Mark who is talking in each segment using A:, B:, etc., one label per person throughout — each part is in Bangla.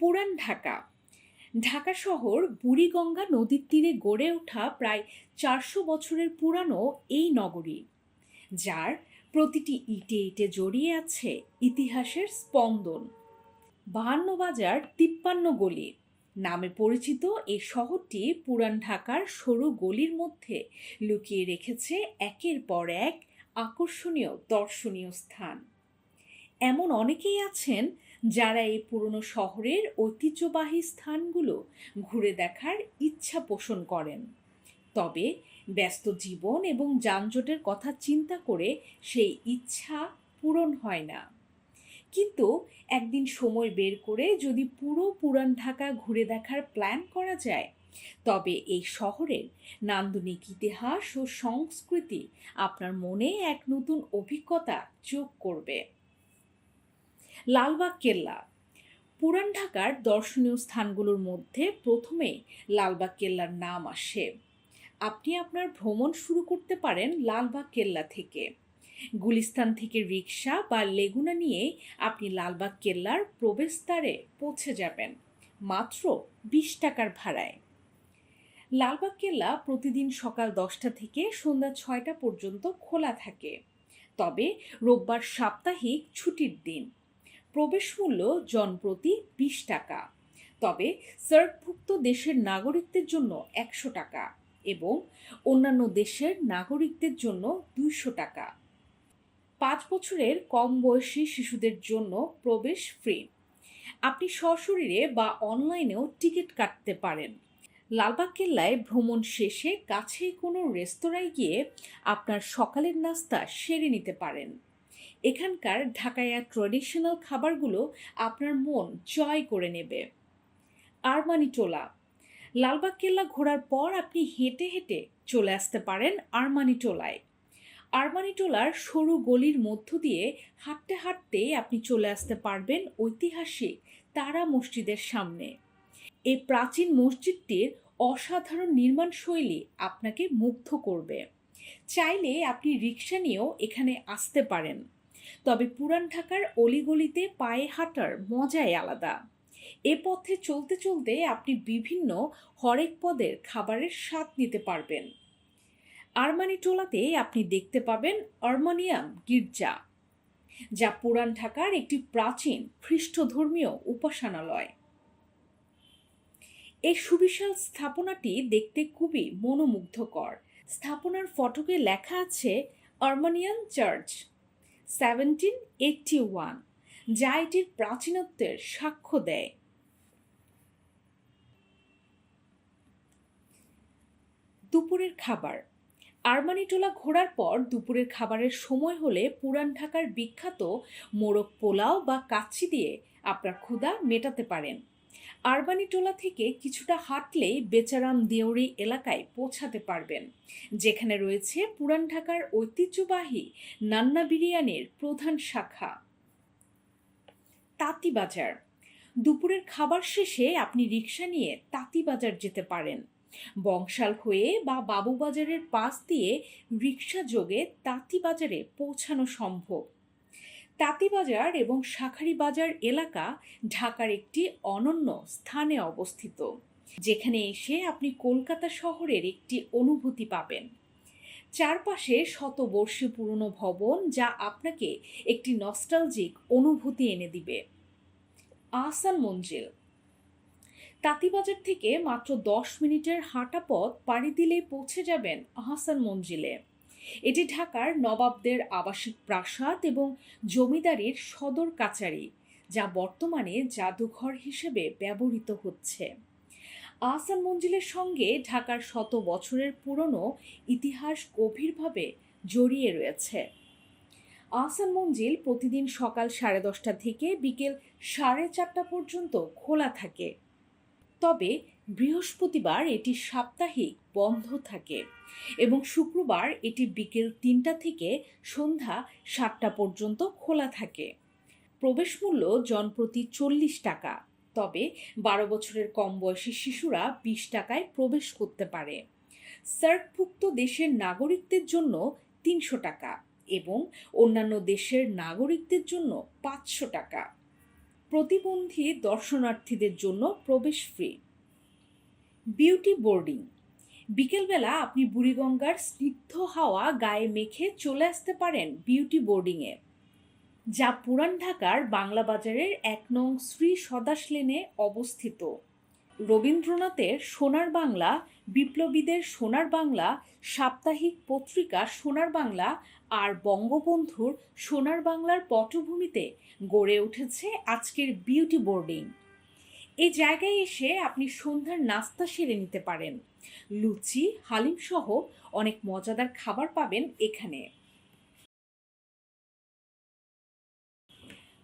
A: পুরান ঢাকা। ঢাকা শহর বুড়িগঙ্গা নদীর তীরে গড়ে ওঠা প্রায় চারশো বছরের পুরানো এই নগরী, যার প্রতিটি ইটে ইটে জড়িয়ে আছে ইতিহাসের স্পন্দন। বাহান্ন বাজার তিপ্পান্ন গলি নামে পরিচিত এই শহরটি পুরান ঢাকার সরু গলির মধ্যে লুকিয়ে রেখেছে একের পর এক আকর্ষণীয় দর্শনীয় স্থান। এমন অনেকেই আছেন যারা এই পুরনো শহরের ঐতিহ্যবাহী স্থানগুলো ঘুরে দেখার ইচ্ছা পোষণ করেন। তবে ব্যস্ত জীবন এবং যানজটের কথা চিন্তা করে সেই ইচ্ছা পূরণ হয় না। কিন্তু একদিন সময় বের করে যদি পুরো পুরান ঢাকা ঘুরে দেখার প্ল্যান করা যায়, তবে এই শহরের নান্দনিক ইতিহাস ও সংস্কৃতি আপনার মনে এক নতুন অভিজ্ঞতা যোগ করবে। লালবাগ কেল্লা। পুরান ঢাকার দর্শনীয় স্থানগুলোর মধ্যে প্রথমে লালবাগ কেল্লার নাম আসে। আপনি আপনার ভ্রমণ শুরু করতে পারেন লালবাগ কেল্লা থেকে। গুলিস্তান থেকে রিক্সা বা লেগুনা নিয়ে আপনি লালবাগ কেল্লার প্রবেশদ্বারে পৌঁছে যাবেন, মাত্র বিশ টাকার ভাড়ায়। লালবাগ কেল্লা প্রতিদিন সকাল দশটা থেকে সন্ধ্যা ছয়টা পর্যন্ত খোলা থাকে। তবে রোববার সাপ্তাহিক ছুটির দিন। প্রবেশ মূল্য জনপ্রতি বিশ টাকা। তবে সার্কভুক্ত দেশের নাগরিকদের জন্য একশো টাকা এবং অন্যান্য দেশের নাগরিকদের জন্য দুইশো টাকা। পাঁচ বছরের কম বয়সী শিশুদের জন্য প্রবেশ ফ্রি। আপনি সশরীরে বা অনলাইনেও টিকিট কাটতে পারেন। লালবাগ কেল্লায় ভ্রমণ শেষে কাছেই কোনো রেস্তোরাঁয় গিয়ে আপনার সকালের নাস্তা সেরে নিতে পারেন। এখানকার ঢাকায়া ট্রেডিশনাল খাবারগুলো আপনার মন জয় করে নেবে। আরমানি টোলা, লালবাগ কেল্লা ঘোরার পর আপনি হেঁটে হেঁটে চলে আসতে পারেন আরমানি টোলায়। আরমানি টোলার সরু গলির মধ্য দিয়ে হাঁটতে হাঁটতে আপনি চলে আসতে পারবেন ঐতিহাসিক তারা মসজিদের সামনে। এই প্রাচীন মসজিদটির অসাধারণ নির্মাণ শৈলী আপনাকে মুগ্ধ করবে। চাইলে আপনি রিক্সা নিয়েও এখানে আসতে পারেন। তবে পুরান ঢাকার অলিগলিতে পায়ে হাঁটার মজাই আলাদা। এ পথে চলতে চলতে আপনি বিভিন্ন হরেক পদের খাবারের স্বাদ নিতে পারবেন। আরমানি টোলাতে আপনি দেখতে পাবেন আর্মানিয়াম গির্জা, যা পুরান ঢাকার একটি প্রাচীন খ্রিস্টধর্মীয় উপাসনালয়। এই সুবিশাল স্থাপনাটি দেখতে খুবই মনোমুগ্ধকর। স্থাপনার ফটকে লেখা আছে Armenian church seventeen eighty one যা এটির প্রাচীনত্বের সাক্ষ্য দেয়। দুপুরের খাবার। আরমানিটোলা ঘোরার পর দুপুরের খাবারের সময় হলে পুরান ঢাকার বিখ্যাত মোরগ পোলাও বা কাচ্চি দিয়ে আপনার ক্ষুধা মেটাতে পারেন। আরবানিটোলা থেকে কিছুটা হাঁটলেই বেচারাম দেউরি এলাকায় পৌঁছাতে পারবেন, যেখানে রয়েছে পুরান ঢাকার ঐতিহ্যবাহী নান্না বিরিয়ানির প্রধান শাখা। তাঁতিবাজার। দুপুরের খাবার শেষে আপনি রিক্সা নিয়ে তাঁতিবাজার যেতে পারেন। বংশাল হয়ে বা বাবুবাজারের পাশ দিয়ে রিক্সা যোগে তাঁতিবাজারে পৌঁছানো সম্ভব। তাঁতিবাজার এবং শাখারি বাজার এলাকা ঢাকার একটি অনন্য স্থানে অবস্থিত, যেখানে এসে আপনি কলকাতা শহরের একটি অনুভূতি পাবেন। চারপাশে শতবর্ষী পুরনো ভবন যা আপনাকে একটি নস্টালজিক অনুভূতি এনে দিবে। আহসান মঞ্জিল। তাঁতিবাজার থেকে মাত্র দশ মিনিটের হাঁটা পথ পাড়ি দিলেই পৌঁছে যাবেন আহসান মঞ্জিলে। এটি ঢাকার নবাবদের আবাসিক প্রাসাদ এবং জমিদারির সদর কাচারি যা বর্তমানে জাদুঘর হিসেবে ব্যবহৃত হচ্ছে। আহসান মঞ্জিলের সঙ্গে ঢাকার শত বছরের পুরনো ইতিহাস গভীরভাবে জড়িয়ে রয়েছে। আহসান মঞ্জিল প্রতিদিন সকাল সাড়ে দশটা থেকে বিকেল সাড়ে চারটা পর্যন্ত খোলা থাকে। তবে বৃহস্পতিবার এটি সাপ্তাহিক বন্ধ থাকে এবং শুক্রবার এটি বিকেল তিনটা থেকে সন্ধ্যা সাতটা পর্যন্ত খোলা থাকে। প্রবেশ মূল্য জনপ্রতি চল্লিশ টাকা, তবে বারো বছরের কম বয়সী শিশুরা বিশ টাকায় প্রবেশ করতে পারে। সার্কভুক্ত দেশের নাগরিকদের জন্য তিনশো টাকা এবং অন্যান্য দেশের নাগরিকদের জন্য পাঁচশো টাকা। প্রতিবন্ধী দর্শনার্থীদের জন্য প্রবেশ ফ্রি। Beauty boarding. বিকেলবেলা আপনি বুড়িগঙ্গার স্নিগ্ধ হাওয়া গায়ে মেখে চলে আসতে পারেন বিউটি বোর্ডিংয়ে যা পুরান ঢাকার বাংলা বাজারের এক নং শ্রী সদাস লেনে অবস্থিত। রবীন্দ্রনাথের সোনার বাংলা, বিপ্লবীদের সোনার বাংলা, সাপ্তাহিক পত্রিকা সোনার বাংলা আর বঙ্গবন্ধুর সোনার বাংলার পটভূমিতে গড়ে উঠেছে আজকের বিউটি বোর্ডিং। এই জায়গায় এসে আপনি সন্ধ্যার নাস্তা সেরে নিতে পারেন। লুচি, হালিম সহ অনেক মজাদার খাবার পাবেন এখানে।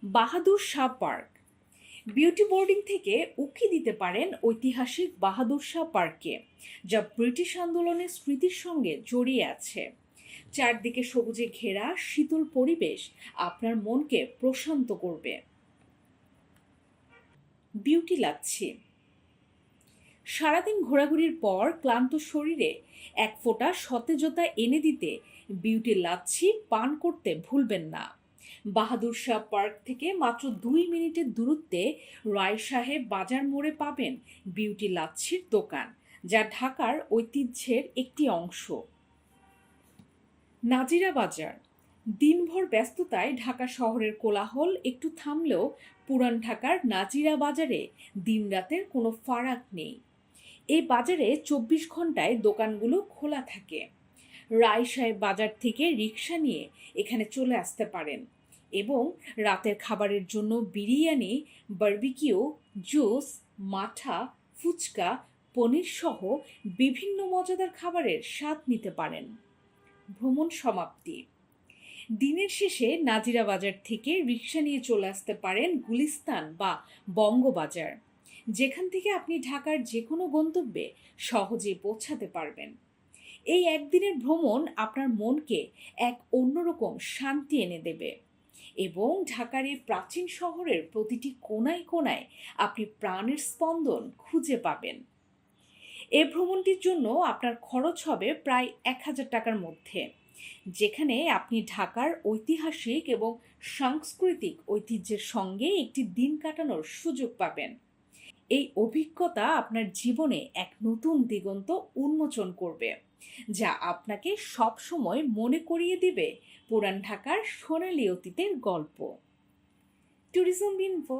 A: Bahadur Shah park. Beauty boarding থেকে উকি দিতে পারেন ঐতিহাসিক বাহাদুর শাহ পার্কে যা ব্রিটিশ আন্দোলনের স্মৃতির সঙ্গে জড়িয়ে আছে। চারদিকে সবুজে ঘেরা, শীতল পরিবেশ আপনার মনকে প্রশান্ত করবে। বিউটি লাগছে। সারাদিন ঘোরাঘুরির পর ক্লান্ত শরীরে এক ফোঁটা সতেজতা এনে দিতে বিউটি লাচ্ছি পান করতে ভুলবেন না। বাহাদুর শাহ পার্ক থেকে মাত্র দুই মিনিটের দূরত্বে রায় সাহেব বাজার মোড়ে পাবেন বিউটি লাচ্ছির দোকান, যা ঢাকার ঐতিহ্যের একটি অংশ। নাজিরা বাজার। দিনভর ব্যস্ততায় ঢাকা শহরের কোলাহল একটু থামলেও পুরান ঢাকার নাজিরা বাজারে দিনরাতের কোনো ফারাক নেই। এই বাজারে চব্বিশ ঘন্টায় দোকানগুলো খোলা থাকে। রায় সাহেব বাজার থেকে রিক্সা নিয়ে এখানে চলে আসতে পারেন এবং রাতের খাবারের জন্য বিরিয়ানি, বার্বিকিউ, জুস, মাঠা, ফুচকা পনির সহ বিভিন্ন মজাদার খাবারের স্বাদ নিতে পারেন। ভ্রমণ সমাপ্তি। দিনের শেষে নাজিরা বাজার থেকে রিক্সা নিয়ে চলে আসতে পারেন গুলিস্তান বা বঙ্গবাজার। যেখান থেকে আপনি ঢাকার যে কোনো গন্তব্যে সহজে পৌঁছাতে পারবেন। এই একদিনের ভ্রমণ আপনার মনকে এক অন্যরকম শান্তি এনে দেবে এবং ঢাকার এই প্রাচীন শহরের প্রতিটি কোনায় কোনায় আপনি প্রাণের স্পন্দন খুঁজে পাবেন। এ ভ্রমণটির জন্য আপনার খরচ হবে প্রায় এক হাজার টাকার মধ্যে। যেখানে আপনি ঢাকার ঐতিহাসিক এবং সাংস্কৃতিক ঐতিহ্যের সঙ্গে একটি দিন কাটানোর সুযোগ পাবেন। এই অভিজ্ঞতা আপনার জীবনে এক নতুন দিগন্ত উন্মোচন করবে, যা আপনাকে সবসময় মনে করিয়ে দিবে পুরান ঢাকার সোনালি অতীতের গল্প। Tourism info